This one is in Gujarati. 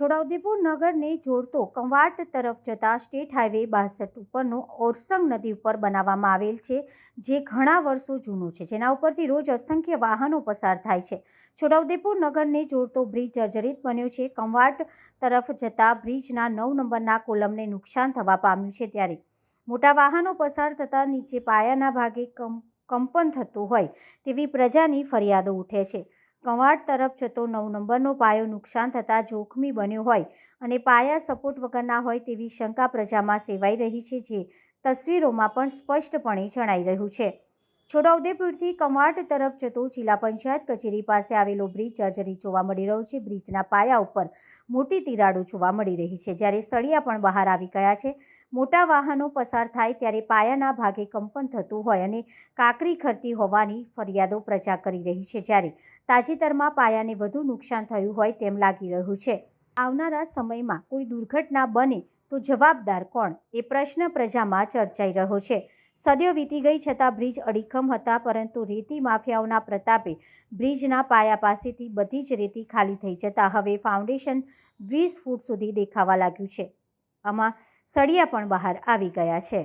છોટાઉદેપુર નગરને જોડતો કંવાટ તરફ જતા સ્ટેટ હાઈવે બાસઠ ઉપરનો ઓરસંગ નદી ઉપર બનાવવામાં આવેલ છે, જે ઘણા વર્ષો જૂનું છે. જેના ઉપરથી રોજ અસંખ્ય વાહનો પસાર થાય છે. છોટાઉદેપુર નગરને જોડતો બ્રિજ જર્જરિત બન્યો છે. કંવાટ તરફ જતા બ્રિજના નવ નંબરના કોલમને નુકસાન થવા પામ્યું છે ત્યારે મોટા વાહનો પસાર થતાં નીચે પાયાના ભાગે કંપન થતું હોય તેવી પ્રજાની ફરિયાદો ઉઠે છે. કંવાડ તરફ જતો નવ નંબરનો પાયો નુકસાન થતાં જોખમી બન્યો હોય અને પાયા સપોર્ટ વગરના હોય તેવી શંકા પ્રજામાં સેવાઈ રહી છે, જે તસવીરોમાં પણ સ્પષ્ટપણે જણાઈ રહ્યું છે. છોટાઉદેપુરથી કમાટ તરફ જતો જિલ્લા પંચાયત કચેરી પાસે આવેલો બ્રિજ જર્જરી જોવા મળી રહ્યો છે. બ્રિજના પાયા ઉપર મોટી તિરાડો જોવા મળી રહી છે. જ્યારે સળિયા પણ બહાર આવી ગયા છે. મોટા વાહનો પસાર થાય ત્યારે પાયાના ભાગે કંપન થતું હોય અને કાકરી ખરતી હોવાની ફરિયાદો પ્રજા કરી રહી છે. જ્યારે તાજેતરમાં પાયાને વધુ નુકસાન થયું હોય તેમ લાગી રહ્યું છે. આવનારા સમયમાં કોઈ દુર્ઘટના બને તો જવાબદાર કોણ? એ પ્રશ્ન પ્રજામાં ચર્ચાઈ રહ્યો છે. સદીઓ વીતી ગઈ છતાં બ્રિજ અડીખમ હતા, પરંતુ રેતી માફિયાઓના પ્રતાપે બ્રિજના પાયા પાસેથી બધી જ રેતી ખાલી થઈ જતાં હવે ફાઉન્ડેશન વીસ ફૂટ સુધી દેખાવા લાગ્યું છે. આમાં સળિયા પણ બહાર આવી ગયા છે.